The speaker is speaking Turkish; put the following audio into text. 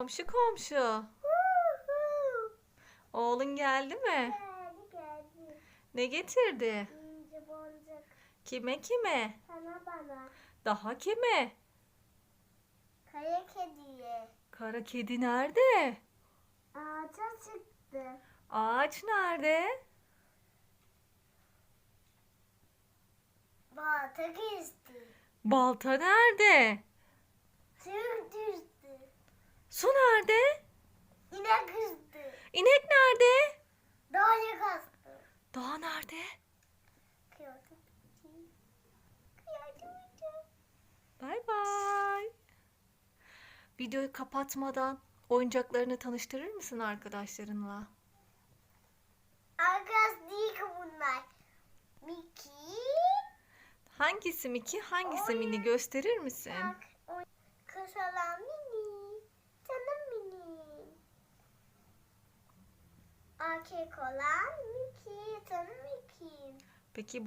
Komşu komşu. Oğlun geldi mi? Geldi geldi. Ne getirdi? İnce boncuk. Kime kime? Sana bana. Daha kime? Kaya kediye. Kara kedi nerede? Ağaca çıktı. Ağaç nerede? Balta geçti. Balta nerede? Bay bay. Videoyu kapatmadan oyuncaklarını tanıştırır mısın arkadaşlarınla? Arkadaş değil ki bunlar. Mickey. Hangisi Miki, hangisi Oy. Mini gösterir misin? Bak. o- Kız olan mini. Canım mini. Erkek olan Mickey. Canım Mickey. Peki bu